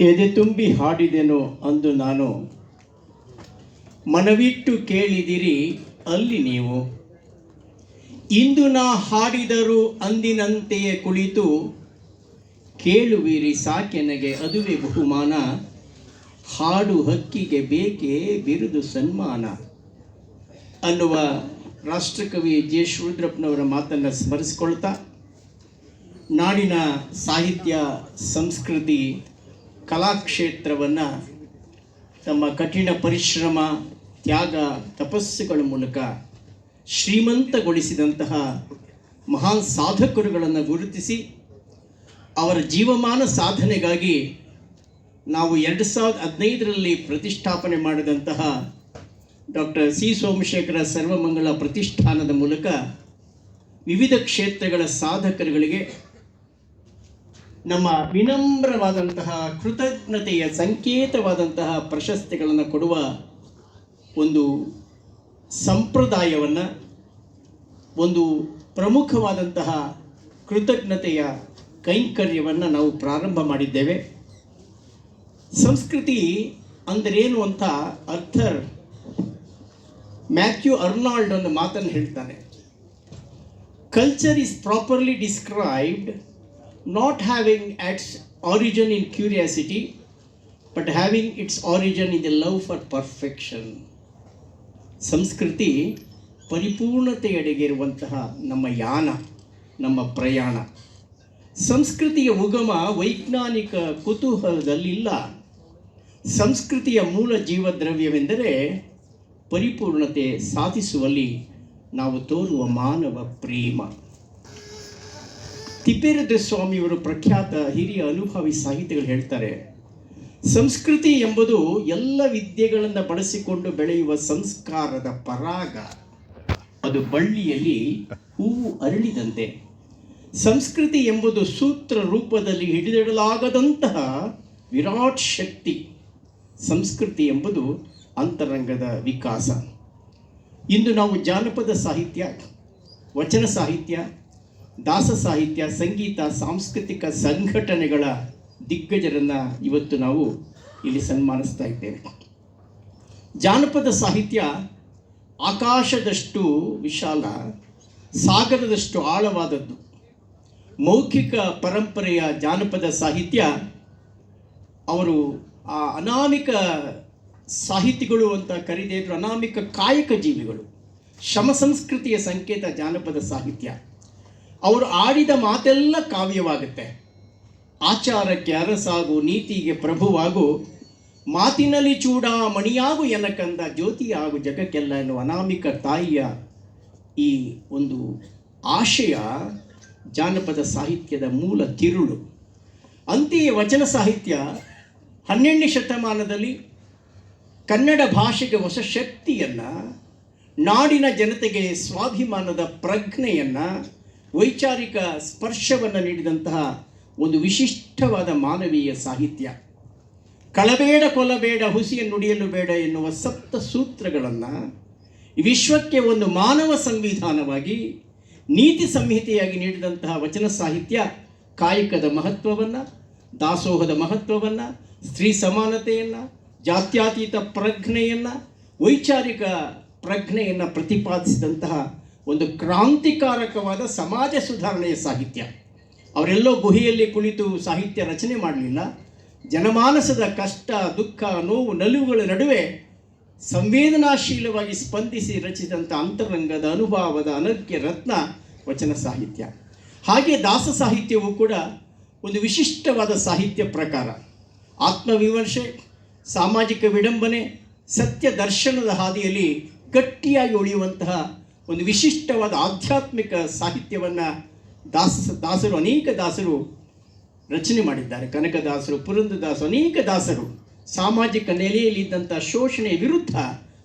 ಎದೆ ತುಂಬಿ ಹಾಡಿದೆನು ಅಂದು ನಾನು. ಮನವಿಟ್ಟು ಕೇಳಿದಿರಿ ಅಲ್ಲಿ ನೀವು. ಇಂದು ನಾ ಹಾಡಿದರು ಅಂದಿನಂತೆಯೇ ಕುಳಿತು. ಕೇಳುವಿರಿ ಸಾಕೆನಗೆ ಅದುವೇ ಬಹುಮಾನ. ಹಾಡು ಹಕ್ಕಿಗೆ ಬೇಕೇ ಬಿರುದು ಸನ್ಮಾನ. ಅನ್ನುವ ರಾಷ್ಟ್ರಕವಿ ಜೆ. ಶಿವರುದ್ರಪ್ಪನವರ ಮಾತನ್ನು ಸ್ಮರಿಸಿಕೊಳ್ತಾ ನಾಡಿನ ಸಾಹಿತ್ಯ, ಸಂಸ್ಕೃತಿ ಕಲಾಕ್ಷೇತ್ರವನ್ನು ತಮ್ಮ ಕಠಿಣ ಪರಿಶ್ರಮ, ತ್ಯಾಗ, ತಪಸ್ಸುಗಳ ಮೂಲಕ ಶ್ರೀಮಂತಗೊಳಿಸಿದಂತಹ ಮಹಾನ್ ಸಾಧಕರುಗಳನ್ನು ಗುರುತಿಸಿ ಅವರ ಜೀವಮಾನ ಸಾಧನೆಗಾಗಿ ನಾವು ಎರಡು ಸಾವಿರದ ಹದಿನೈದರಲ್ಲಿ ಪ್ರತಿಷ್ಠಾಪನೆ ಮಾಡಿದಂತಹ ಡಾಕ್ಟರ್ ಸಿ ಸೋಮಶೇಖರ ಸರ್ವಮಂಗಳ ಪ್ರತಿಷ್ಠಾನದ ಮೂಲಕ ವಿವಿಧ ಕ್ಷೇತ್ರಗಳ ಸಾಧಕರುಗಳಿಗೆ ನಮ್ಮ ವಿನಮ್ರವಾದಂತಹ ಕೃತಜ್ಞತೆಯ ಸಂಕೇತವಾದಂತಹ ಪ್ರಶಸ್ತಿಗಳನ್ನು ಕೊಡುವ ಒಂದು ಸಂಪ್ರದಾಯವನ್ನು, ಒಂದು ಪ್ರಮುಖವಾದಂತಹ ಕೃತಜ್ಞತೆಯ ಕೈಂಕರ್ಯವನ್ನು ನಾವು ಪ್ರಾರಂಭ ಮಾಡಿದ್ದೇವೆ. ಸಂಸ್ಕೃತಿ ಅಂದರೇನು ಅಂತ ಅರ್ಥರ್ ಮ್ಯಾಥ್ಯೂ ಅರ್ನಾಲ್ಡ್ ಒಂದು ಮಾತನ್ನು ಹೇಳ್ತಾನೆ. Culture is properly described not having its origin in curiosity but having its origin in the love for perfection ಸಂಸ್ಕೃತಿ ಪರಿಪೂರ್ಣತೆಯಡೆಗಿರುವಂತಹ ನಮ್ಮ ಯಾನ, ನಮ್ಮ ಪ್ರಯಾಣ. ಸಂಸ್ಕೃತಿಯ ಉಗಮ ವೈಜ್ಞಾನಿಕ ಕುತೂಹಲದಲ್ಲಿಲ್ಲ. ಸಂಸ್ಕೃತಿಯ ಮೂಲ ಜೀವದ್ರವ್ಯವೆಂದರೆ ಪರಿಪೂರ್ಣತೆ ಸಾಧಿಸುವಲ್ಲಿ ನಾವು ತೋರುವ ಮಾನವ ಪ್ರೇಮ. ತಿಪ್ಪೇರುದ್ರ ಸ್ವಾಮಿಯವರು ಪ್ರಖ್ಯಾತ ಹಿರಿಯ ಅನುಭವಿ ಸಾಹಿತಿಗಳು ಹೇಳ್ತಾರೆ, ಸಂಸ್ಕೃತಿ ಎಂಬುದು ಎಲ್ಲ ವಿದ್ಯೆಗಳನ್ನು ಬಳಸಿಕೊಂಡು ಬೆಳೆಯುವ ಸಂಸ್ಕಾರದ ಪರಾಗ. ಅದು ಬಳ್ಳಿಯಲ್ಲಿ ಹೂವು ಅರಳಿದಂತೆ. ಸಂಸ್ಕೃತಿ ಎಂಬುದು ಸೂತ್ರ ರೂಪದಲ್ಲಿ ಹಿಡಿದಿಡಲಾಗದಂತಹ ವಿರಾಟ್ ಶಕ್ತಿ. ಸಂಸ್ಕೃತಿ ಎಂಬುದು ಅಂತರಂಗದ ವಿಕಾಸ. ಇಂದು ನಾವು ಜಾನಪದ ಸಾಹಿತ್ಯ, ವಚನ ಸಾಹಿತ್ಯ ದಾಸ ಸಾಹಿತ್ಯ, ಸಂಗೀತ, ಸಾಂಸ್ಕೃತಿಕ ಸಂಘಟನೆಗಳ ದಿಗ್ಗಜರನ್ನು ಇವತ್ತು ನಾವು ಇಲ್ಲಿ ಸನ್ಮಾನಿಸ್ತಾ ಇದ್ದೇವೆ. ಜಾನಪದ ಸಾಹಿತ್ಯ ಆಕಾಶದಷ್ಟು ವಿಶಾಲ, ಸಾಗರದಷ್ಟು ಆಳವಾದದ್ದು. ಮೌಖಿಕ ಪರಂಪರೆಯ ಜಾನಪದ ಸಾಹಿತ್ಯ, ಅವರು ಆ ಅನಾಮಿಕ ಸಾಹಿತಿಗಳು ಅಂತ ಕರೀದೇ ಇದ್ರು, ಅನಾಮಿಕ ಕಾಯಕ ಜೀವಿಗಳು. ಶಮ ಸಂಸ್ಕೃತಿಯ ಸಂಕೇತ ಜಾನಪದ ಸಾಹಿತ್ಯ. ಅವರು ಆಡಿದ ಮಾತೆಲ್ಲ ಕಾವ್ಯವಾಗುತ್ತೆ. ಆಚಾರಕ್ಕೆ ಅರಸಾಗು, ನೀತಿಗೆ ಪ್ರಭುವಾಗು, ಮಾತಿನಲ್ಲಿ ಚೂಡ ಮಣಿಯಾಗು ಜ್ಯೋತಿ ಜ್ಯೋತಿಯಾಗು ಜಗಕ್ಕೆಲ್ಲ ಎನ್ನುವ ಅನಾಮಿಕ ತಾಯಿಯ ಈ ಒಂದು ಆಶಯ ಜಾನಪದ ಸಾಹಿತ್ಯದ ಮೂಲ ತಿರುಳು. ಅಂತೆಯೇ ವಚನ ಸಾಹಿತ್ಯ ಹನ್ನೆರಡನೇ ಶತಮಾನದಲ್ಲಿ ಕನ್ನಡ ಭಾಷೆಗೆ ಹೊಸ ಶಕ್ತಿಯನ್ನು, ನಾಡಿನ ಜನತೆಗೆ ಸ್ವಾಭಿಮಾನದ ಪ್ರಜ್ಞೆಯನ್ನು ವೈಚಾರಿಕ ಸ್ಪರ್ಶವನ್ನು ನೀಡಿದಂತಹ ಒಂದು ವಿಶಿಷ್ಟವಾದ ಮಾನವೀಯ ಸಾಹಿತ್ಯ. ಕಳಬೇಡ ಕೊಲಬೇಡ ಹುಸಿಯ ನುಡಿಯಲು ಬೇಡ ಎನ್ನುವ ಸಪ್ತ ಸೂತ್ರಗಳನ್ನು ವಿಶ್ವಕ್ಕೆ ಒಂದು ಮಾನವ ಸಂವಿಧಾನವಾಗಿ, ನೀತಿ ಸಂಹಿತೆಯಾಗಿ ನೀಡಿದಂತಹ ವಚನ ಸಾಹಿತ್ಯ ಕಾಯಕದ ಮಹತ್ವವನ್ನು, ದಾಸೋಹದ ಮಹತ್ವವನ್ನು, ಸ್ತ್ರೀ ಸಮಾನತೆಯನ್ನು, ಜಾತ್ಯಾತೀತ ಪ್ರಜ್ಞೆಯನ್ನು, ವೈಚಾರಿಕ ಪ್ರಜ್ಞೆಯನ್ನು ಪ್ರತಿಪಾದಿಸಿದಂತಹ ಒಂದು ಕ್ರಾಂತಿಕಾರಕವಾದ ಸಮಾಜ ಸುಧಾರಣೆಯ ಸಾಹಿತ್ಯ. ಅವರೆಲ್ಲೋ ಗುಹೆಯಲ್ಲಿ ಕುಳಿತು ಸಾಹಿತ್ಯ ರಚನೆ ಮಾಡಲಿಲ್ಲ. ಜನಮಾನಸದ ಕಷ್ಟ, ದುಃಖ, ನೋವು, ನಲಿವುಗಳ ನಡುವೆ ಸಂವೇದನಾಶೀಲವಾಗಿ ಸ್ಪಂದಿಸಿ ರಚಿಸಿದಂಥ ಅಂತರಂಗದ ಅನುಭವದ ಅನರ್ಘ್ಯ ರತ್ನ ವಚನ ಸಾಹಿತ್ಯ. ಹಾಗೆ ದಾಸ ಸಾಹಿತ್ಯವೂ ಕೂಡ ಒಂದು ವಿಶಿಷ್ಟವಾದ ಸಾಹಿತ್ಯ ಪ್ರಕಾರ. ಆತ್ಮವಿಮರ್ಶೆ, ಸಾಮಾಜಿಕ ವಿಡಂಬನೆ, ಸತ್ಯ ದರ್ಶನದ ಹಾದಿಯಲ್ಲಿ ಗಟ್ಟಿಯಾಗಿ ಉಳಿಯುವಂತಹ ಒಂದು ವಿಶಿಷ್ಟವಾದ ಆಧ್ಯಾತ್ಮಿಕ ಸಾಹಿತ್ಯವನ್ನು ದಾಸ, ದಾಸರು, ಅನೇಕ ದಾಸರು ರಚನೆ ಮಾಡಿದ್ದಾರೆ. ಕನಕದಾಸರು ಪುರಂದದಾಸರು ಅನೇಕ ದಾಸರು ಸಾಮಾಜಿಕ ನೆಲೆಯಲ್ಲಿದ್ದಂಥ ಶೋಷಣೆಯ ವಿರುದ್ಧ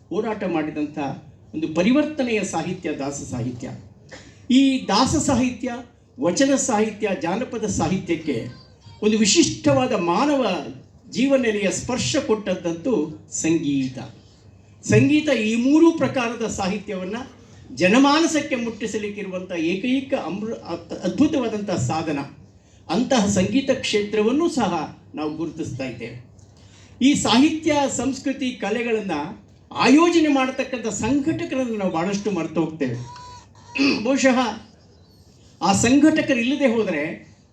ಹೋರಾಟ ಮಾಡಿದಂಥ ಒಂದು ಪರಿವರ್ತನೆಯ ಸಾಹಿತ್ಯ, ದಾಸ ಸಾಹಿತ್ಯ. ಈ ದಾಸ ಸಾಹಿತ್ಯ, ವಚನ ಸಾಹಿತ್ಯ, ಜಾನಪದ ಸಾಹಿತ್ಯಕ್ಕೆ ಒಂದು ವಿಶಿಷ್ಟವಾದ ಮಾನವ ಜೀವನೆಲೆಯ ಸ್ಪರ್ಶ ಕೊಟ್ಟದ್ದಂತೂ ಸಂಗೀತ. ಸಂಗೀತ ಈ ಮೂರೂ ಪ್ರಕಾರದ ಸಾಹಿತ್ಯವನ್ನು ಜನಮಾನಸಕ್ಕೆ ಮುಟ್ಟಿಸಲಿಕ್ಕಿರುವಂಥ ಏಕೈಕ ಅಮೃ ಅದ್ಭುತವಾದಂಥ ಸಾಧನ, ಅಂತಹ ಸಂಗೀತ ಕ್ಷೇತ್ರವನ್ನು ಸಹ ನಾವು ಗುರುತಿಸ್ತಾ ಇದ್ದೇವೆ. ಈ ಸಾಹಿತ್ಯ, ಸಂಸ್ಕೃತಿ, ಕಲೆಗಳನ್ನು ಆಯೋಜನೆ ಮಾಡತಕ್ಕಂಥ ಸಂಘಟಕರನ್ನು ನಾವು ಭಾಳಷ್ಟು ಮರೆತು ಹೋಗ್ತೇವೆ. ಬಹುಶಃ ಆ ಸಂಘಟಕರು ಇಲ್ಲದೆ ಹೋದರೆ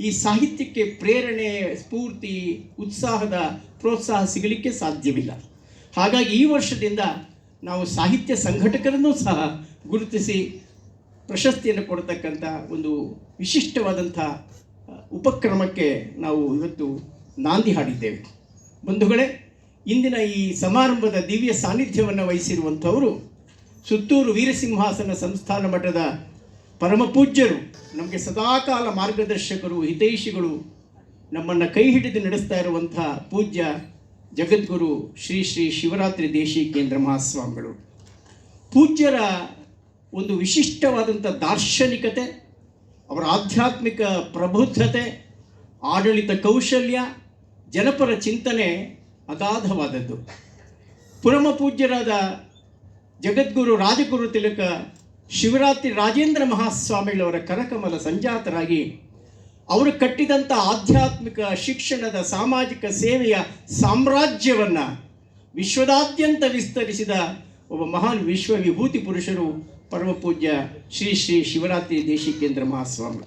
ಈ ಸಾಹಿತ್ಯಕ್ಕೆ ಪ್ರೇರಣೆ, ಸ್ಫೂರ್ತಿ, ಉತ್ಸಾಹದ ಪ್ರೋತ್ಸಾಹ ಸಿಗಲಿಕ್ಕೆ ಸಾಧ್ಯವಿಲ್ಲ. ಹಾಗಾಗಿ ಈ ವರ್ಷದಿಂದ ನಾವು ಸಾಹಿತ್ಯ ಸಂಘಟಕರನ್ನು ಸಹ ಗುರುತಿಸಿ ಪ್ರಶಸ್ತಿಯನ್ನು ಕೊಡತಕ್ಕಂಥ ಒಂದು ವಿಶಿಷ್ಟವಾದಂಥ ಉಪಕ್ರಮಕ್ಕೆ ನಾವು ಇವತ್ತು ನಾಂದಿ ಹಾಡಿದ್ದೇವೆ. ಬಂಧುಗಳೇ, ಇಂದಿನ ಈ ಸಮಾರಂಭದ ದಿವ್ಯ ಸಾನ್ನಿಧ್ಯವನ್ನು ವಹಿಸಿರುವಂಥವರು ಸುತ್ತೂರು ವೀರಸಿಂಹಾಸನ ಸಂಸ್ಥಾನ ಮಠದ ಪರಮಪೂಜ್ಯರು ನಮಗೆ ಸದಾಕಾಲ ಮಾರ್ಗದರ್ಶಕರು, ಹಿತೈಷಿಗಳು, ನಮ್ಮನ್ನು ಕೈ ಹಿಡಿದು ನಡೆಸ್ತಾ ಇರುವಂಥ ಪೂಜ್ಯ ಜಗದ್ಗುರು ಶ್ರೀ ಶ್ರೀ ಶಿವರಾತ್ರಿ ದೇಶಿಕೇಂದ್ರ ಮಹಾಸ್ವಾಮಿಗಳು. ಪೂಜ್ಯರ ಒಂದು ವಿಶಿಷ್ಟವಾದಂಥ ದಾರ್ಶನಿಕತೆ, ಅವರ ಆಧ್ಯಾತ್ಮಿಕ ಪ್ರಬುದ್ಧತೆ, ಆಡಳಿತ ಕೌಶಲ್ಯ, ಜನಪರ ಚಿಂತನೆ ಅಗಾಧವಾದದ್ದು. ಪುರಮ ಪೂಜ್ಯರಾದ ಜಗದ್ಗುರು ರಾಜಗುರು ತಿಲಕ ಶಿವರಾತ್ರಿ ರಾಜೇಂದ್ರ ಮಹಾಸ್ವಾಮಿಗಳವರ ಕರಕಮಲ ಸಂಜಾತರಾಗಿ ಅವರು ಕಟ್ಟಿದಂಥ ಆಧ್ಯಾತ್ಮಿಕ ಶಿಕ್ಷಣದ ಸಾಮಾಜಿಕ ಸೇವೆಯ ಸಾಮ್ರಾಜ್ಯವನ್ನು ವಿಶ್ವದಾದ್ಯಂತ ವಿಸ್ತರಿಸಿದ ಒಬ್ಬ ಮಹಾನ್ ವಿಶ್ವ ವಿಭೂತಿ ಪುರುಷರು ಪರಮ ಪೂಜ್ಯ ಶ್ರೀ ಶ್ರೀ ಶಿವರಾತ್ರಿ ದೇಶಿಕೇಂದ್ರ ಮಹಾಸ್ವಾಮಿ.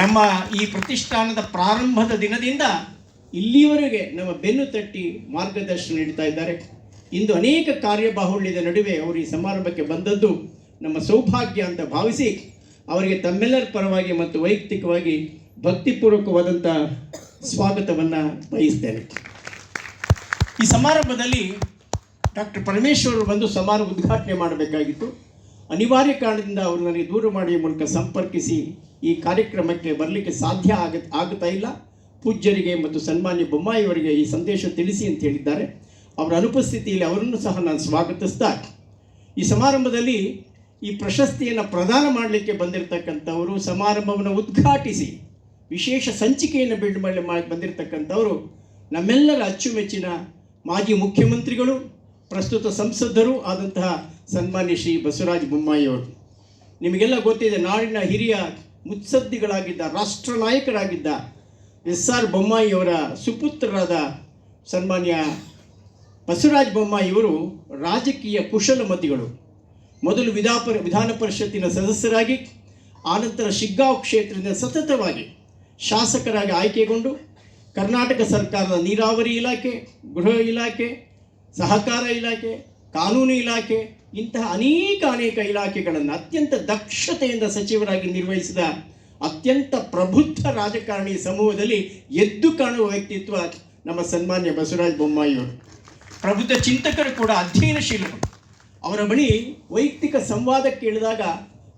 ನಮ್ಮ ಈ ಪ್ರತಿಷ್ಠಾನದ ಪ್ರಾರಂಭದ ದಿನದಿಂದ ಇಲ್ಲಿಯವರೆಗೆ ನಮ್ಮ ಬೆನ್ನು ತಟ್ಟಿ ಮಾರ್ಗದರ್ಶನ ನೀಡ್ತಾ ಇದ್ದಾರೆ. ಇಂದು ಅನೇಕ ಕಾರ್ಯಬಾಹುಳ್ಯದ ನಡುವೆ ಅವರು ಈ ಸಮಾರಂಭಕ್ಕೆ ಬಂದದ್ದು ನಮ್ಮ ಸೌಭಾಗ್ಯ ಅಂತ ಭಾವಿಸಿ ಅವರಿಗೆ ತಮ್ಮೆಲ್ಲರ ಪರವಾಗಿ ಮತ್ತು ವೈಯಕ್ತಿಕವಾಗಿ ಭಕ್ತಿಪೂರ್ವಕವಾದಂಥ ಸ್ವಾಗತವನ್ನು ಬಯಸ್ತೇನೆ. ಈ ಸಮಾರಂಭದಲ್ಲಿ ಡಾಕ್ಟರ್ ಪರಮೇಶ್ವರ್ ಬಂದು ಸಮಾರಂಭ ಉದ್ಘಾಟನೆ ಮಾಡಬೇಕಾಗಿತ್ತು. ಅನಿವಾರ್ಯ ಕಾರಣದಿಂದ ಅವರು ನನಗೆ ದೂರ ಮಾಡುವ ಮೂಲಕ ಸಂಪರ್ಕಿಸಿ ಈ ಕಾರ್ಯಕ್ರಮಕ್ಕೆ ಬರಲಿಕ್ಕೆ ಸಾಧ್ಯ ಆಗ ಆಗ್ತಾ ಇಲ್ಲ. ಪೂಜ್ಯರಿಗೆ ಮತ್ತು ಸನ್ಮಾನ್ಯ ಬೊಮ್ಮಾಯಿಯವರಿಗೆ ಈ ಸಂದೇಶ ತಿಳಿಸಿ ಅಂತ ಹೇಳಿದ್ದಾರೆ. ಅವರ ಅನುಪಸ್ಥಿತಿಯಲ್ಲಿ ಅವರನ್ನು ಸಹ ನಾನು ಸ್ವಾಗತಿಸ್ತಾ ಈ ಸಮಾರಂಭದಲ್ಲಿ ಈ ಪ್ರಶಸ್ತಿಯನ್ನು ಪ್ರದಾನ ಮಾಡಲಿಕ್ಕೆ ಬಂದಿರತಕ್ಕಂಥವರು, ಸಮಾರಂಭವನ್ನು ಉದ್ಘಾಟಿಸಿ ವಿಶೇಷ ಸಂಚಿಕೆಯನ್ನು ಬಿಲ್ಡ್ ಮಾಡಿ ಬಂದಿರತಕ್ಕಂಥವರು ನಮ್ಮೆಲ್ಲರ ಅಚ್ಚುಮೆಚ್ಚಿನ ಮಾಜಿ ಮುಖ್ಯಮಂತ್ರಿಗಳು ಪ್ರಸ್ತುತ ಸಂಸದರು ಆದಂತಹ ಸನ್ಮಾನ್ಯ ಶ್ರೀ ಬಸವರಾಜ ಬೊಮ್ಮಾಯಿಯವರು ನಿಮಗೆಲ್ಲ ಗೊತ್ತಿದೆ, ನಾಡಿನ ಹಿರಿಯ ಮುತ್ಸದ್ದಿಗಳಾಗಿದ್ದ ರಾಷ್ಟ್ರ ನಾಯಕರಾಗಿದ್ದ ಎಸ್ ಆರ್ ಬೊಮ್ಮಾಯಿಯವರ ಸುಪುತ್ರರಾದ ಸನ್ಮಾನ್ಯ ಬಸವರಾಜ ಬೊಮ್ಮಾಯಿಯವರು ರಾಜಕೀಯ ಕುಶಲಮತಿಗಳು. ಮೊದಲು ವಿಧಾಪರ, ವಿಧಾನ ಪರಿಷತ್ತಿನ ಸದಸ್ಯರಾಗಿ, ಆನಂತರ ಶಿಗ್ಗಾವ್ ಕ್ಷೇತ್ರದಿಂದ ಸತತವಾಗಿ ಶಾಸಕರಾಗಿ ಆಯ್ಕೆಗೊಂಡು, ಕರ್ನಾಟಕ ಸರ್ಕಾರದ ನೀರಾವರಿ ಇಲಾಖೆ, ಗೃಹ ಇಲಾಖೆ ಸಹಕಾರ ಇಲಾಖೆ, ಕಾನೂನು ಇಲಾಖೆ, ಇಂತಹ ಅನೇಕ ಅನೇಕ ಇಲಾಖೆಗಳನ್ನು ಅತ್ಯಂತ ದಕ್ಷತೆಯಿಂದ ಸಚಿವರಾಗಿ ನಿರ್ವಹಿಸಿದ ಅತ್ಯಂತ ಪ್ರಬುದ್ಧ ರಾಜಕಾರಣಿ ಸಮೂಹದಲ್ಲಿ ಎದ್ದು ಕಾಣುವ ವ್ಯಕ್ತಿತ್ವ ನಮ್ಮ ಸನ್ಮಾನ್ಯ ಬಸವರಾಜ ಬೊಮ್ಮಾಯಿಯವರು ಪ್ರಬುದ್ಧ ಚಿಂತಕರು ಕೂಡ ಅಧ್ಯಯನಶೀಲರು. ಅವರ ಬಳಿ ವೈಯಕ್ತಿಕ ಸಂವಾದ ಕೇಳಿದಾಗ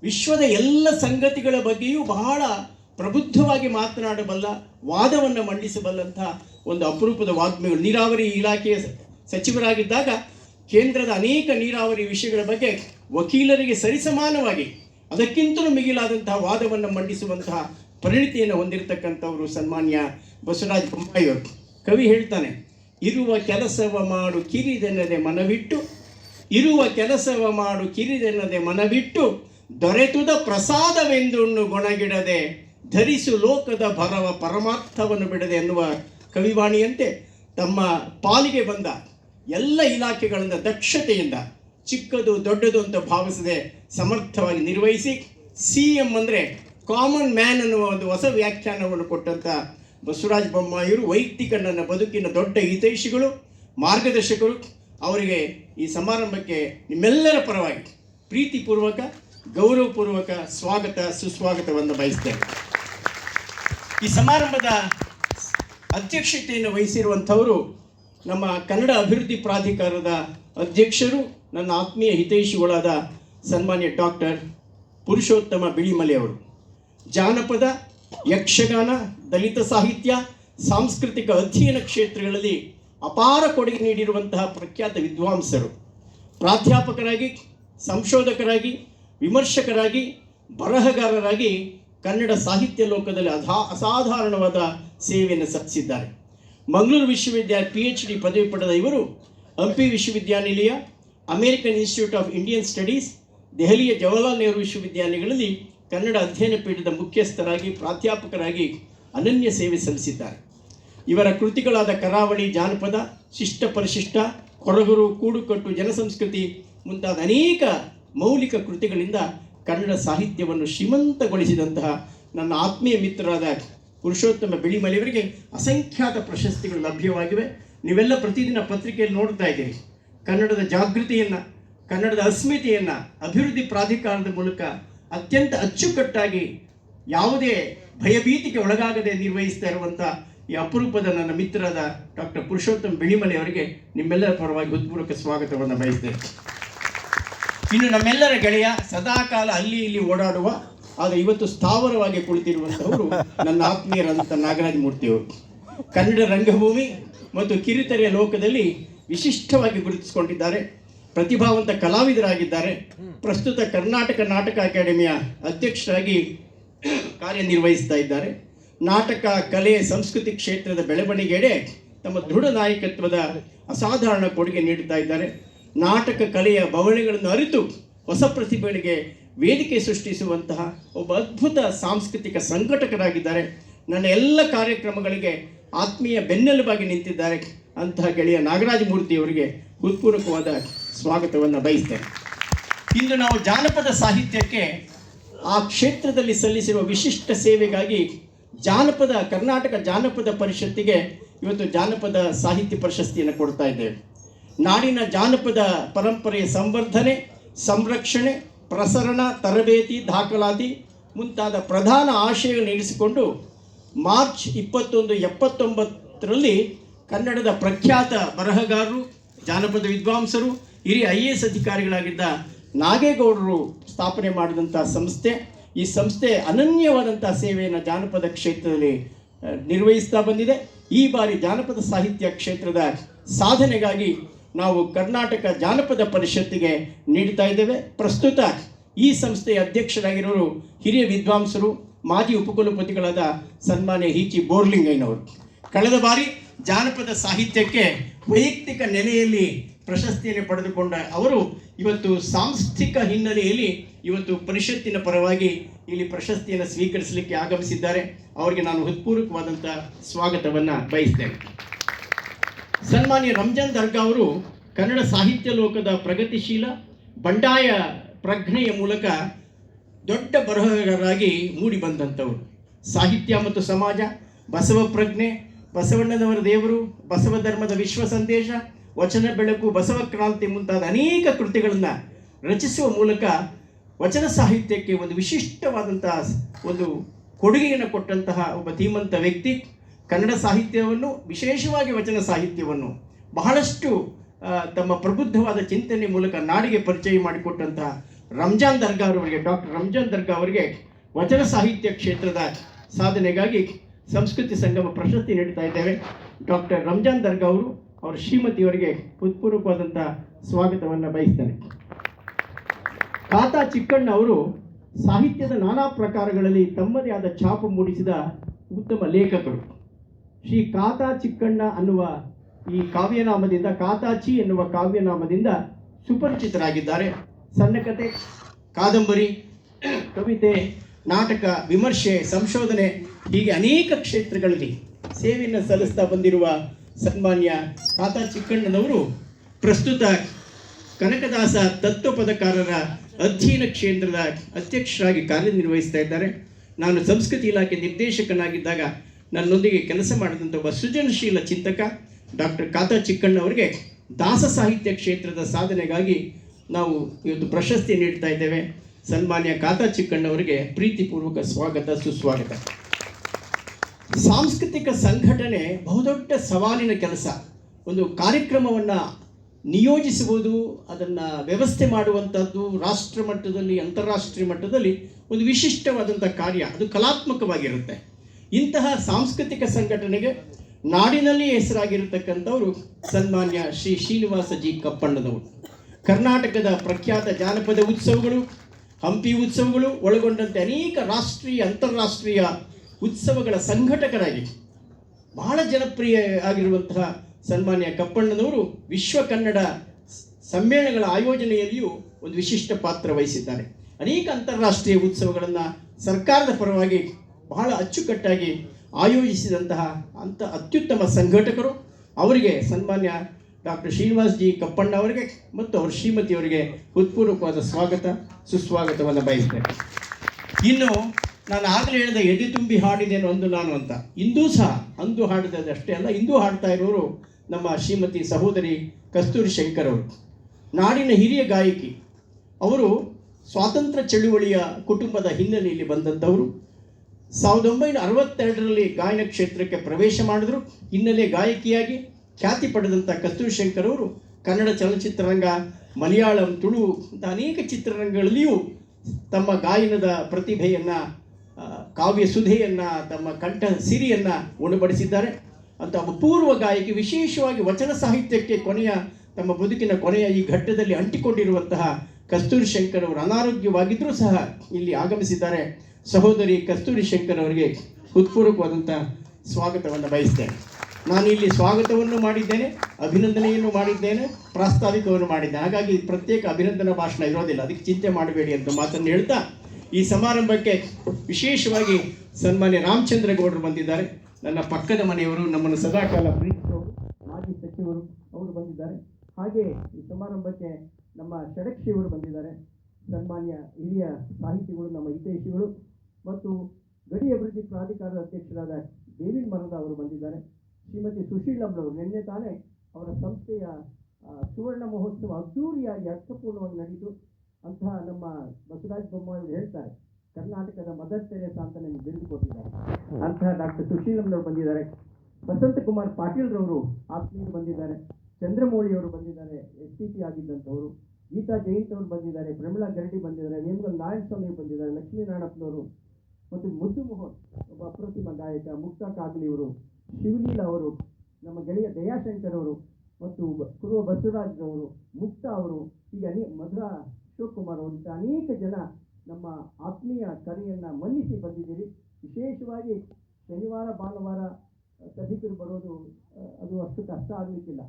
ವಿಶ್ವದ ಎಲ್ಲ ಸಂಗತಿಗಳ ಬಗ್ಗೆಯೂ ಬಹಳ ಪ್ರಬುದ್ಧವಾಗಿ ಮಾತನಾಡಬಲ್ಲ, ವಾದವನ್ನು ಮಂಡಿಸಬಲ್ಲಂಥ ಒಂದು ಅಪರೂಪದ ವಾಗ್ಮಿಗಳು ನೀರಾವರಿ ಇಲಾಖೆಯ ಸಚಿವರಾಗಿದ್ದಾಗ ಕೇಂದ್ರದ ಅನೇಕ ನೀರಾವರಿ ವಿಷಯಗಳ ಬಗ್ಗೆ ವಕೀಲರಿಗೆ ಸರಿಸಮಾನವಾಗಿ ಅದಕ್ಕಿಂತಲೂ ಮಿಗಿಲಾದಂತಹ ವಾದವನ್ನು ಮಂಡಿಸುವಂತಹ ಪರಿಣಿತಿಯನ್ನು ಹೊಂದಿರತಕ್ಕಂಥವರು ಸನ್ಮಾನ್ಯ ಬಸವರಾಜ ಬೊಮ್ಮಾಯಿಯವರು ಕವಿ ಹೇಳ್ತಾನೆ, ಇರುವ ಕೆಲಸವ ಮಾಡು ಕಿರಿದೆನ್ನದೆ ಮನವಿಟ್ಟು, ಇರುವ ಕೆಲಸವ ಮಾಡು ಕಿರಿದೆನ್ನದೆ ಮನವಿಟ್ಟು, ದೊರೆತುದ ಪ್ರಸಾದವೆಂದುಣ್ಣು ಗೊಣಗಿಡದೆ, ಧರಿಸು ಲೋಕದ ಭರವ ಪರಮಾರ್ಥವನ್ನು ಬಿಡದೆ ಎನ್ನುವ ಕವಿವಾಣಿಯಂತೆ ತಮ್ಮ ಪಾಲಿಗೆ ಬಂದ ಎಲ್ಲ ಇಲಾಖೆಗಳಿಂದ ದಕ್ಷತೆಯಿಂದ ಚಿಕ್ಕದು ದೊಡ್ಡದು ಅಂತ ಭಾವಿಸದೆ ಸಮರ್ಥವಾಗಿ ನಿರ್ವಹಿಸಿ ಸಿ ಎಂ ಅಂದರೆ ಕಾಮನ್ ಮ್ಯಾನ್ ಅನ್ನುವ ಒಂದು ಹೊಸ ವ್ಯಾಖ್ಯಾನವನ್ನು ಕೊಟ್ಟಂಥ ಬಸವರಾಜ ಬೊಮ್ಮಾಯಿಯವರು ವೈಯಕ್ತಿಕ ನನ್ನ ಬದುಕಿನ ದೊಡ್ಡ ಹಿತೈಷಿಗಳು, ಮಾರ್ಗದರ್ಶಕರು. ಅವರಿಗೆ ಈ ಸಮಾರಂಭಕ್ಕೆ ನಿಮ್ಮೆಲ್ಲರ ಪರವಾಗಿ ಪ್ರೀತಿಪೂರ್ವಕ, ಗೌರವಪೂರ್ವಕ ಸ್ವಾಗತ, ಸುಸ್ವಾಗತವನ್ನು ಬಯಸ್ತೇನೆ. ಈ ಸಮಾರಂಭದ ಅಧ್ಯಕ್ಷತೆಯನ್ನು ವಹಿಸಿರುವಂಥವರು ನಮ್ಮ ಕನ್ನಡ ಅಭಿವೃದ್ಧಿ ಪ್ರಾಧಿಕಾರದ ಅಧ್ಯಕ್ಷರು, ನನ್ನ ಆತ್ಮೀಯ ಹಿತೈಷಿಗಳಾದ ಸನ್ಮಾನ್ಯ ಡಾಕ್ಟರ್ ಪುರುಷೋತ್ತಮ ಬಿಳಿಮಲೆ ಅವರು. ಜಾನಪದ, ಯಕ್ಷಗಾನ, ದಲಿತ ಸಾಹಿತ್ಯ, ಸಾಂಸ್ಕೃತಿಕ ಅಧ್ಯಯನ ಕ್ಷೇತ್ರಗಳಲ್ಲಿ ಅಪಾರ ಕೊಡುಗೆ ನೀಡಿರುವಂತಹ ಪ್ರಖ್ಯಾತ ವಿದ್ವಾಂಸರು. ಪ್ರಾಧ್ಯಾಪಕರಾಗಿ, ಸಂಶೋಧಕರಾಗಿ, ವಿಮರ್ಶಕರಾಗಿ, ಬರಹಗಾರರಾಗಿ ಕನ್ನಡ ಸಾಹಿತ್ಯ ಲೋಕದಲ್ಲಿ ಅಧಾ, ಅಸಾಧಾರಣವಾದ ಸೇವೆಯನ್ನು ಸಲ್ಲಿಸಿದ್ದಾರೆ. ಮಂಗಳೂರು ವಿಶ್ವವಿದ್ಯಾಲಯ ಪಿ ಎಚ್ ಡಿ ಪದವಿ ಪಡೆದ ಇವರು ಹಂಪಿ ವಿಶ್ವವಿದ್ಯಾನಿಲಯ American Institute of Indian Studies ದೆಹಲಿಯ ಜವಾಹರಲಾಲ್ ನೆಹರು ವಿಶ್ವವಿದ್ಯಾಲಯಗಳಲ್ಲಿ ಕನ್ನಡ ಅಧ್ಯಯನ ಪೀಠದ ಮುಖ್ಯಸ್ಥರಾಗಿ, ಪ್ರಾಧ್ಯಾಪಕರಾಗಿ ಅನನ್ಯ ಸೇವೆ ಸಲ್ಲಿಸಿದ್ದಾರೆ. ಇವರ ಕೃತಿಗಳಾದ ಕರಾವಳಿ, ಜಾನಪದ, ಶಿಷ್ಟ ಪರಿಶಿಷ್ಟ, ಕೊರಗುರು, ಕೂಡುಕಟ್ಟು, ಜನಸಂಸ್ಕೃತಿ ಮುಂತಾದ ಅನೇಕ ಮೌಲಿಕ ಕೃತಿಗಳಿಂದ ಕನ್ನಡ ಸಾಹಿತ್ಯವನ್ನು ಶ್ರೀಮಂತಗೊಳಿಸಿದಂತಹ ನನ್ನ ಆತ್ಮೀಯ ಮಿತ್ರರಾದ ಪುರುಷೋತ್ತಮ ಬಿಳಿಮಲೆಯವರಿಗೆ ಅಸಂಖ್ಯಾತ ಪ್ರಶಸ್ತಿಗಳು ಲಭ್ಯವಾಗಿವೆ. ನೀವೆಲ್ಲ ಪ್ರತಿದಿನ ಪತ್ರಿಕೆಯಲ್ಲಿ ನೋಡ್ತಾ ಇದ್ದೀರಿ. ಕನ್ನಡದ ಜಾಗೃತಿಯನ್ನು, ಕನ್ನಡದ ಅಸ್ಮಿತೆಯನ್ನು, ಅಭಿವೃದ್ಧಿ ಪ್ರಾಧಿಕಾರದ ಮೂಲಕ ಅತ್ಯಂತ ಅಚ್ಚುಕಟ್ಟಾಗಿ ಯಾವುದೇ ಭಯಭೀತಿಗೆ ಒಳಗಾಗದೆ ನಿರ್ವಹಿಸ್ತಾ ಇರುವಂಥ ಈ ಅಪರೂಪದ ನನ್ನ ಮಿತ್ರರಾದ ಡಾಕ್ಟರ್ ಪುರುಷೋತ್ತಮ ಬಿಳಿಮಲೆ ಅವರಿಗೆ ನಿಮ್ಮೆಲ್ಲರ ಪರವಾಗಿ ಉದ್ಪೂರ್ವಕ ಸ್ವಾಗತವನ್ನು ಬಯಸ್ತೇನೆ. ಇನ್ನು ನಮ್ಮೆಲ್ಲರ ಗೆಳೆಯ ಸದಾಕಾಲ ಅಲ್ಲಿ ಇಲ್ಲಿ ಓಡಾಡುವ ಆದರೆ ಇವತ್ತು ಸ್ಥಾವರವಾಗಿ ಕುಳಿತಿರುವಂಥವರು ನನ್ನ ಆತ್ಮೀಯರಾದಂಥ ನಾಗರಾಜ ಮೂರ್ತಿಯವರು. ಕನ್ನಡ ರಂಗಭೂಮಿ ಮತ್ತು ಕಿರುತೆರೆಯ ಲೋಕದಲ್ಲಿ ವಿಶಿಷ್ಟವಾಗಿ ಗುರುತಿಸಿಕೊಂಡಿದ್ದಾರೆ. ಪ್ರತಿಭಾವಂತ ಕಲಾವಿದರಾಗಿದ್ದಾರೆ. ಪ್ರಸ್ತುತ ಕರ್ನಾಟಕ ನಾಟಕ ಅಕಾಡೆಮಿಯ ಅಧ್ಯಕ್ಷರಾಗಿ ಕಾರ್ಯನಿರ್ವಹಿಸ್ತಾ ಇದ್ದಾರೆ. ನಾಟಕ, ಕಲೆ, ಸಂಸ್ಕೃತಿ ಕ್ಷೇತ್ರದ ಬೆಳವಣಿಗೆಡೆ ತಮ್ಮ ದೃಢ ನಾಯಕತ್ವದ ಅಸಾಧಾರಣ ಕೊಡುಗೆ ನೀಡುತ್ತಾ ಇದ್ದಾರೆ. ನಾಟಕ, ಕಲೆಯ ಬವಣೆಗಳನ್ನು ಅರಿತು ಹೊಸ ಪ್ರತಿಭೆಗಳಿಗೆ ವೇದಿಕೆ ಸೃಷ್ಟಿಸುವಂತಹ ಒಬ್ಬ ಅದ್ಭುತ ಸಾಂಸ್ಕೃತಿಕ ಸಂಘಟಕರಾಗಿದ್ದಾರೆ. ನನ್ನ ಎಲ್ಲ ಕಾರ್ಯಕ್ರಮಗಳಿಗೆ ಆತ್ಮೀಯ ಬೆನ್ನೆಲುಬಾಗಿ ನಿಂತಿದ್ದಾರೆ ಅಂತಹ ಗೆಳೆಯ ನಾಗರಾಜ ಮೂರ್ತಿಯವರಿಗೆ ಹೃತ್ಪೂರ್ವಕವಾದ ಸ್ವಾಗತವನ್ನು ಬಯಸ್ತೇನೆ. ಇಂದು ನಾವು ಜಾನಪದ ಸಾಹಿತ್ಯಕ್ಕೆ ಆ ಕ್ಷೇತ್ರದಲ್ಲಿ ಸಲ್ಲಿಸಿರುವ ವಿಶಿಷ್ಟ ಸೇವೆಗಾಗಿ ಜಾನಪದ, ಕರ್ನಾಟಕ ಜಾನಪದ ಪರಿಷತ್ತಿಗೆ ಇವತ್ತು ಜಾನಪದ ಸಾಹಿತ್ಯ ಪ್ರಶಸ್ತಿಯನ್ನು ಕೊಡ್ತಾ ಇದ್ದೇವೆ. ನಾಡಿನ ಜಾನಪದ ಪರಂಪರೆಯ ಸಂವರ್ಧನೆ, ಸಂರಕ್ಷಣೆ ಪ್ರಸರಣ ತರಬೇತಿ ದಾಖಲಾತಿ ಮುಂತಾದ ಪ್ರಧಾನ ಆಶಯಗಳನ್ನು ಇರಿಸಿಕೊಂಡು ಮಾರ್ಚ್ ಇಪ್ಪತ್ತೊಂದು, ಎಪ್ಪತ್ತೊಂಬತ್ತರಲ್ಲಿ ಕನ್ನಡದ ಪ್ರಖ್ಯಾತ ಬರಹಗಾರರು, ಜಾನಪದ ವಿದ್ವಾಂಸರು, ಹಿರಿಯ ಐ ಎ ಎಸ್ ಅಧಿಕಾರಿಗಳಾಗಿದ್ದ ನಾಗೇಗೌಡರು ಸ್ಥಾಪನೆ ಮಾಡಿದಂಥ ಸಂಸ್ಥೆ. ಈ ಸಂಸ್ಥೆ ಅನನ್ಯವಾದಂಥ ಸೇವೆಯನ್ನು ಜಾನಪದ ಕ್ಷೇತ್ರದಲ್ಲಿ ನಿರ್ವಹಿಸ್ತಾ ಬಂದಿದೆ. ಈ ಬಾರಿ ಜಾನಪದ ಸಾಹಿತ್ಯ ಕ್ಷೇತ್ರದ ಸಾಧನೆಗಾಗಿ ನಾವು ಕರ್ನಾಟಕ ಜಾನಪದ ಪರಿಷತ್ತಿಗೆ ನೀಡ್ತಾ ಇದ್ದೇವೆ. ಪ್ರಸ್ತುತ ಈ ಸಂಸ್ಥೆಯ ಅಧ್ಯಕ್ಷರಾಗಿರೋರು ಹಿರಿಯ ವಿದ್ವಾಂಸರು, ಮಾಜಿ ಉಪಕುಲಪತಿಗಳಾದ ಸನ್ಮಾನ್ಯ ಹೀಚಿ ಬೋರ್ಲಿಂಗಯ್ಯನವರು. ಕಳೆದ ಬಾರಿ ಜಾನಪದ ಸಾಹಿತ್ಯಕ್ಕೆ ವೈಯಕ್ತಿಕ ನೆಲೆಯಲ್ಲಿ ಪ್ರಶಸ್ತಿಯನ್ನು ಪಡೆದುಕೊಂಡ ಅವರು ಇವತ್ತು ಸಾಂಸ್ಥಿಕ ಹಿನ್ನೆಲೆಯಲ್ಲಿ ಇವತ್ತು ಪರಿಷತ್ತಿನ ಪರವಾಗಿ ಇಲ್ಲಿ ಪ್ರಶಸ್ತಿಯನ್ನು ಸ್ವೀಕರಿಸಲಿಕ್ಕೆ ಆಗಮಿಸಿದ್ದಾರೆ. ಅವರಿಗೆ ನಾನು ಹೃತ್ಪೂರ್ವಕವಾದಂಥ ಸ್ವಾಗತವನ್ನು ಬಯಸ್ತೇನೆ. ಸನ್ಮಾನ್ಯ ರಂಜಾನ್ ದರ್ಗಾ ಅವರು ಕನ್ನಡ ಸಾಹಿತ್ಯ ಲೋಕದ ಪ್ರಗತಿಶೀಲ, ಬಂಡಾಯ ಪ್ರಜ್ಞೆಯ ಮೂಲಕ ದೊಡ್ಡ ಬರಹಗಾರರಾಗಿ ಮೂಡಿ ಬಂದಂಥವರು. ಸಾಹಿತ್ಯ ಮತ್ತು ಸಮಾಜ, ಬಸವ ಪ್ರಜ್ಞೆ, ಬಸವಣ್ಣನವರ ದೇವರು, ಬಸವ ಧರ್ಮದ ವಿಶ್ವ ಸಂದೇಶ, ವಚನ ಬೆಳಕು, ಬಸವ ಕ್ರಾಂತಿ ಮುಂತಾದ ಅನೇಕ ಕೃತಿಗಳನ್ನು ರಚಿಸುವ ಮೂಲಕ ವಚನ ಸಾಹಿತ್ಯಕ್ಕೆ ಒಂದು ವಿಶಿಷ್ಟವಾದಂತಹ ಒಂದು ಕೊಡುಗೆಯನ್ನು ಕೊಟ್ಟಂತಹ ಒಬ್ಬ ಧೀಮಂತ ವ್ಯಕ್ತಿ. ಕನ್ನಡ ಸಾಹಿತ್ಯವನ್ನು, ವಿಶೇಷವಾಗಿ ವಚನ ಸಾಹಿತ್ಯವನ್ನು ಬಹಳಷ್ಟು ತಮ್ಮ ಪ್ರಬುದ್ಧವಾದ ಚಿಂತನೆ ಮೂಲಕ ನಾಡಿಗೆ ಪರಿಚಯ ಮಾಡಿಕೊಟ್ಟಂತಹ ರಂಜಾನ್ ದರ್ಗಾ ಅವರಿಗೆ, ಡಾಕ್ಟರ್ ರಂಜಾನ್ ದರ್ಗಾ ಅವರಿಗೆ ವಚನ ಸಾಹಿತ್ಯ ಕ್ಷೇತ್ರದ ಸಾಧನೆಗಾಗಿ ಸಂಸ್ಕೃತಿ ಸಂಗಮ ಪ್ರಶಸ್ತಿ ನೀಡ್ತಾ ಇದ್ದೇವೆ. ಡಾಕ್ಟರ್ ರಂಜಾನ್ ದರ್ಗಾ ಅವರು, ಅವರ ಶ್ರೀಮತಿಯವರಿಗೆ ಹೃತ್ಪೂರ್ವಕವಾದಂಥ ಸ್ವಾಗತವನ್ನು ಬಯಸ್ತಾರೆ ಕಾತಾ ಚಿಕ್ಕಣ್ಣ ಅವರು ಸಾಹಿತ್ಯದ ನಾನಾ ಪ್ರಕಾರಗಳಲ್ಲಿ ತಮ್ಮದೇ ಆದ ಛಾಪು ಮೂಡಿಸಿದ ಉತ್ತಮ ಲೇಖಕರು. ಶ್ರೀ ಕಾತಾ ಚಿಕ್ಕಣ್ಣ ಅನ್ನುವ ಈ ಕಾವ್ಯನಾಮದಿಂದ, ಕಾತಾಚಿ ಎನ್ನುವ ಕಾವ್ಯನಾಮದಿಂದ ಸುಪರಿಚಿತರಾಗಿದ್ದಾರೆ. ಸಣ್ಣ ಕತೆ, ಕಾದಂಬರಿ, ಕವಿತೆ, ನಾಟಕ, ವಿಮರ್ಶೆ, ಸಂಶೋಧನೆ, ಹೀಗೆ ಅನೇಕ ಕ್ಷೇತ್ರಗಳಲ್ಲಿ ಸೇವೆಯನ್ನು ಸಲ್ಲಿಸ್ತಾ ಬಂದಿರುವ ಸನ್ಮಾನ್ಯ ಕಾತಾ ಚಿಕ್ಕಣ್ಣನವರು ಪ್ರಸ್ತುತ ಕನಕದಾಸ ತತ್ವಪದಕಾರರ ಅಧ್ಯಯನ ಕ್ಷೇತ್ರದ ಅಧ್ಯಕ್ಷರಾಗಿ ಕಾರ್ಯನಿರ್ವಹಿಸ್ತಾ ಇದ್ದಾರೆ. ನಾನು ಸಂಸ್ಕೃತಿ ಇಲಾಖೆ ನಿರ್ದೇಶಕನಾಗಿದ್ದಾಗ ನನ್ನೊಂದಿಗೆ ಕೆಲಸ ಮಾಡಿದಂಥ ಒಬ್ಬ ಸೃಜನಶೀಲ ಚಿಂತಕ ಡಾಕ್ಟರ್ ಕಾತಾ ಚಿಕ್ಕಣ್ಣ ಅವರಿಗೆ ದಾಸ ಸಾಹಿತ್ಯ ಕ್ಷೇತ್ರದ ಸಾಧನೆಗಾಗಿ ನಾವು ಇವತ್ತು ಪ್ರಶಸ್ತಿ ನೀಡ್ತಾ ಇದ್ದೇವೆ. ಸನ್ಮಾನ್ಯ ಕಾತಾ ಚಿಕ್ಕಣ್ಣ ಅವರಿಗೆ ಪ್ರೀತಿಪೂರ್ವಕ ಸ್ವಾಗತ, ಸುಸ್ವಾಗತ. ಸಾಂಸ್ಕೃತಿಕ ಸಂಘಟನೆ ಬಹುದೊಡ್ಡ ಸವಾಲಿನ ಕೆಲಸ. ಒಂದು ಕಾರ್ಯಕ್ರಮವನ್ನು ನಿಯೋಜಿಸುವುದು ಅದನ್ನು ವ್ಯವಸ್ಥೆ ಮಾಡುವಂಥದ್ದು ರಾಷ್ಟ್ರ ಮಟ್ಟದಲ್ಲಿ, ಅಂತಾರಾಷ್ಟ್ರೀಯ ಮಟ್ಟದಲ್ಲಿ ಒಂದು ವಿಶಿಷ್ಟವಾದಂಥ ಕಾರ್ಯ. ಅದು ಕಲಾತ್ಮಕವಾಗಿರುತ್ತೆ. ಇಂತಹ ಸಾಂಸ್ಕೃತಿಕ ಸಂಘಟನೆಗೆ ನಾಡಿನಲ್ಲಿ ಹೆಸರಾಗಿರತಕ್ಕಂಥವರು ಸನ್ಮಾನ್ಯ ಶ್ರೀ ಶ್ರೀನಿವಾಸ ಜಿ ಕಪ್ಪಣ್ಣನವರು. ಕರ್ನಾಟಕದ ಪ್ರಖ್ಯಾತ ಜಾನಪದ ಉತ್ಸವಗಳು, ಹಂಪಿ ಉತ್ಸವಗಳು ಒಳಗೊಂಡಂತೆ ಅನೇಕ ರಾಷ್ಟ್ರೀಯ, ಅಂತಾರಾಷ್ಟ್ರೀಯ ಉತ್ಸವಗಳ ಸಂಘಟಕರಾಗಿ ಬಹಳ ಜನಪ್ರಿಯ ಆಗಿರುವಂತಹ ಸನ್ಮಾನ್ಯ ಕಪ್ಪಣ್ಣನವರು ವಿಶ್ವ ಕನ್ನಡ ಸಮ್ಮೇಳನಗಳ ಆಯೋಜನೆಯಲ್ಲಿಯೂ ಒಂದು ವಿಶಿಷ್ಟ ಪಾತ್ರ ವಹಿಸಿದ್ದಾರೆ. ಅನೇಕ ಅಂತಾರಾಷ್ಟ್ರೀಯ ಉತ್ಸವಗಳನ್ನು ಸರ್ಕಾರದ ಪರವಾಗಿ ಬಹಳ ಅಚ್ಚುಕಟ್ಟಾಗಿ ಆಯೋಜಿಸಿದಂತಹ ಅಂಥ ಅತ್ಯುತ್ತಮ ಸಂಘಟಕರು. ಅವರಿಗೆ ಸನ್ಮಾನ್ಯ ಡಾಕ್ಟರ್ ಶ್ರೀನಿವಾಸ್ ಜಿ ಕಪ್ಪಣ್ಣ ಅವರಿಗೆ ಮತ್ತು ಅವರ ಶ್ರೀಮತಿಯವರಿಗೆ ಹೃತ್ಪೂರ್ವಕವಾದ ಸ್ವಾಗತ, ಸುಸ್ವಾಗತವನ್ನು ಬಯಸ್ತೇನೆ. ಇನ್ನು ನಾನು ಆಗಲೇ ಹೇಳಿದ ಎದೆ ತುಂಬಿ ಹಾಡಿದೇನು ಅಂದು ನಾನು ಅಂತ. ಇಂದೂ ಸಹ ಅಂದು ಹಾಡಿದಷ್ಟೇ ಅಲ್ಲ, ಇಂದೂ ಹಾಡ್ತಾ ಇರೋರು ನಮ್ಮ ಶ್ರೀಮತಿ ಸಹೋದರಿ ಕಸ್ತೂರಿ ಶಂಕರ್ ಅವರು. ನಾಡಿನ ಹಿರಿಯ ಗಾಯಕಿ. ಅವರು ಸ್ವಾತಂತ್ರ್ಯ ಚಳುವಳಿಯ ಕುಟುಂಬದ ಹಿನ್ನೆಲೆಯಲ್ಲಿ ಬಂದಂಥವರು. ಸಾವಿರದ ಒಂಬೈನೂರ ಅರವತ್ತೆರಡರಲ್ಲಿ ಗಾಯನ ಕ್ಷೇತ್ರಕ್ಕೆ ಪ್ರವೇಶ ಮಾಡಿದ್ರು. ಹಿನ್ನೆಲೆ ಗಾಯಕಿಯಾಗಿ ಖ್ಯಾತಿ ಪಡೆದಂಥ ಕಸ್ತೂರಿ ಶಂಕರ್ ಅವರು ಕನ್ನಡ ಚಲನಚಿತ್ರರಂಗ, ಮಲಯಾಳಂ, ತುಳು ಅಂತ ಅನೇಕ ಚಿತ್ರರಂಗಗಳಲ್ಲಿಯೂ ತಮ್ಮ ಗಾಯನದ ಪ್ರತಿಭೆಯನ್ನು ಕಾವ್ಯ ಸುಧೆಯನ್ನು, ತಮ್ಮ ಕಂಠ ಸಿರಿಯನ್ನು ಉಣಬಡಿಸಿದ್ದಾರೆ. ಅಂತ ಅಪೂರ್ವ ಗಾಯಕಿ, ವಿಶೇಷವಾಗಿ ವಚನ ಸಾಹಿತ್ಯಕ್ಕೆ ಕೊನೆಯ, ತಮ್ಮ ಬದುಕಿನ ಕೊನೆಯ ಈ ಘಟ್ಟದಲ್ಲಿ ಅಂಟಿಕೊಂಡಿರುವಂತಹ ಕಸ್ತೂರಿ ಶಂಕರ್ ಅವರು ಅನಾರೋಗ್ಯವಾಗಿದ್ದರೂ ಸಹ ಇಲ್ಲಿ ಆಗಮಿಸಿದ್ದಾರೆ. ಸಹೋದರಿ ಕಸ್ತೂರಿ ಶಂಕರ್ ಅವರಿಗೆ ಹೃತ್ಪೂರ್ವಕವಾದಂಥ ಸ್ವಾಗತವನ್ನು ಬಯಸ್ತೇನೆ. ನಾನು ಇಲ್ಲಿ ಸ್ವಾಗತವನ್ನು ಮಾಡಿದ್ದೇನೆ, ಅಭಿನಂದನೆಯನ್ನು ಮಾಡಿದ್ದೇನೆ, ಪ್ರಾಸ್ತಾವಿಕವನ್ನು ಮಾಡಿದ್ದೇನೆ. ಹಾಗಾಗಿ ಪ್ರತ್ಯೇಕ ಅಭಿನಂದನಾ ಭಾಷಣ ಇರೋದಿಲ್ಲ. ಅದಕ್ಕೆ ಚಿಂತೆ ಮಾಡಬೇಡಿ ಅಂತ ಮಾತನ್ನು ಹೇಳ್ತಾ ಈ ಸಮಾರಂಭಕ್ಕೆ ವಿಶೇಷವಾಗಿ ಸನ್ಮಾನ್ಯ ರಾಮಚಂದ್ರ ಗೌಡರು ಬಂದಿದ್ದಾರೆ. ನನ್ನ ಪಕ್ಕದ ಮನೆಯವರು, ನಮ್ಮನ್ನು ಸದಾಕಾಲ ಪ್ರೀತಿಸೋರು ಮಾಜಿ ಸಚಿವರು ಅವರು ಬಂದಿದ್ದಾರೆ. ಹಾಗೆ ಈ ಸಮಾರಂಭಕ್ಕೆ ನಮ್ಮ ಷಡಕ್ಷಿಯವರು ಬಂದಿದ್ದಾರೆ. ಸನ್ಮಾನ್ಯ ಹಿರಿಯ ಸಾಹಿತಿಗಳು, ನಮ್ಮ ಹಿತೈಷಿಗಳು. ಮತ್ತು ಗಡಿ ಅಭಿವೃದ್ಧಿ ಪ್ರಾಧಿಕಾರದ ಅಧ್ಯಕ್ಷರಾದ ದೇವಿನ್ ಮರದ ಅವರು ಬಂದಿದ್ದಾರೆ. ಶ್ರೀಮತಿ ಸುಶೀಲಮ್ರವರು ನಿನ್ನೆ ತಾನೇ ಅವರ ಸಂಸ್ಥೆಯ ಸುವರ್ಣ ಮಹೋತ್ಸವ ಅದ್ದೂರಿಯಾಗಿ ಅರ್ಥಪೂರ್ಣವಾಗಿ ನಡೆಯಿತು ಅಂತಹ ನಮ್ಮ ಬಸವರಾಜ ಬೊಮ್ಮಾಯಿ ಹೇಳ್ತಾರೆ. ಕರ್ನಾಟಕದ ಮದರ್ ತೆರೇಸ ಅಂತ ನನಗೆ ಬಿರುದು ಕೊಟ್ಟಿದ್ದಾರೆ. ಅಂತಹ ಡಾಕ್ಟರ್ ಸುಶೀಲಮ್ರವರು ಬಂದಿದ್ದಾರೆ. ವಸಂತ ಕುಮಾರ್ ಪಾಟೀಲ್ರವರು ಆತ್ಮೀಯರು ಬಂದಿದ್ದಾರೆ. ಚಂದ್ರಮೌಳಿಯವರು ಬಂದಿದ್ದಾರೆ, ಎಸ್ ಟಿ ಪಿ ಆಗಿದ್ದಂಥವರು. ಗೀತಾ ಜಯಂತ್ ಅವರು ಬಂದಿದ್ದಾರೆ, ಪ್ರಮಿಳಾ ಗರಡಿ ಬಂದಿದ್ದಾರೆ ವೇಮಗಲ್ ನಾರಾಯಣ ಸ್ವಾಮಿ ಬಂದಿದ್ದಾರೆ, ಲಕ್ಷ್ಮೀನಾರಾಯಣಪ್ಪನವರು ಮತ್ತು ಮುದ್ದು ಮೋಹನ್ ಒಬ್ಬ ಅಪ್ರತಿಮ ಗಾಯಕ ಮುಕ್ತಾ ಕಾಗ್ಲಿಯವರು ಶಿವಲೀಲ ಅವರು, ನಮ್ಮ ಗೆಳೆಯ ದಯಾಶಂಕರ್ ಅವರು ಮತ್ತು ಬ- ಬಸವರಾಜ್ ಅವರು, ಮುಕ್ತಾ ಅವರು ಅನೇಕ ಮಧುರಾ ಶಿವಕುಮಾರ್ ಅವರು ಇಂಥ ಅನೇಕ ಜನ ನಮ್ಮ ಆತ್ಮೀಯ ಕರೆಯನ್ನು ಮನ್ನಿಸಿ ಬಂದಿದ್ದೀರಿ. ವಿಶೇಷವಾಗಿ ಶನಿವಾರ, ಭಾನುವಾರ ಸಭಿಕರು ಬರೋದು ಅದು ಅಷ್ಟು ಕಷ್ಟ ಆಗಲಿಕ್ಕಿಲ್ಲ.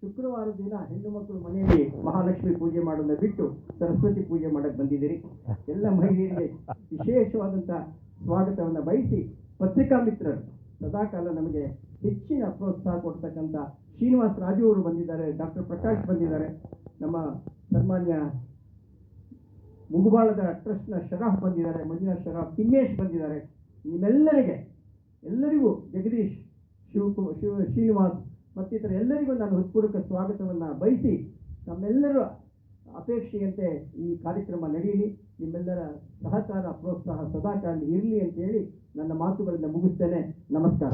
ಶುಕ್ರವಾರ ದಿನ ಹೆಣ್ಣು ಮಕ್ಕಳು ಮನೆಯಲ್ಲಿ ಮಹಾಲಕ್ಷ್ಮಿ ಪೂಜೆ ಮಾಡೋದನ್ನ ಬಿಟ್ಟು ಸರಸ್ವತಿ ಪೂಜೆ ಮಾಡಕ್ಕೆ ಬಂದಿದ್ದೀರಿ. ಎಲ್ಲ ಮಹಿಳೆಯರಿಗೆ ವಿಶೇಷವಾದಂಥ ಸ್ವಾಗತವನ್ನು ಬಯಸಿ ಪತ್ರಿಕಾ ಮಿತ್ರರು ಸದಾಕಾಲ ನಮಗೆ ಹೆಚ್ಚಿನ ಪ್ರೋತ್ಸಾಹ ಕೊಡ್ತಕ್ಕಂಥ ಶ್ರೀನಿವಾಸ್ ರಾಜು ಅವರು ಬಂದಿದ್ದಾರೆ, ಡಾಕ್ಟರ್ ಪ್ರಕಾಶ್ ಬಂದಿದ್ದಾರೆ. ನಮ್ಮ ಸನ್ಮಾನ್ಯ ಮುಗುಬಾಳದ ಟ್ರಸ್ಟ್ನ ಶರಾಫ್ ಬಂದಿದ್ದಾರೆ ಮಂಜಿನ ಶರಾಫ್, ತಿಮ್ಮೇಶ್ ಬಂದಿದ್ದಾರೆ. ನಿಮ್ಮೆಲ್ಲರಿಗೆ, ಎಲ್ಲರಿಗೂ ಜಗದೀಶ್ ಶಿವಕು ಶಿವ, ಶ್ರೀನಿವಾಸ್ ಮತ್ತಿತರ ಎಲ್ಲರಿಗೂ ನಾನು ಹೃತ್ಪೂರ್ವಕ ಸ್ವಾಗತವನ್ನು ಬಯಸಿ ತಮ್ಮೆಲ್ಲರ ಅಪೇಕ್ಷೆಯಂತೆ ಈ ಕಾರ್ಯಕ್ರಮ ನಡೆಯಲಿ. ನಿಮ್ಮೆಲ್ಲರ ಸಹಕಾರ ಪ್ರೋತ್ಸಾಹ ಸದಾಕಾಲ ಇರಲಿ ಅಂತೇಳಿ ನನ್ನ ಮಾತುಗಳನ್ನು ಮುಗಿಸ್ತೇನೆ. ನಮಸ್ಕಾರ.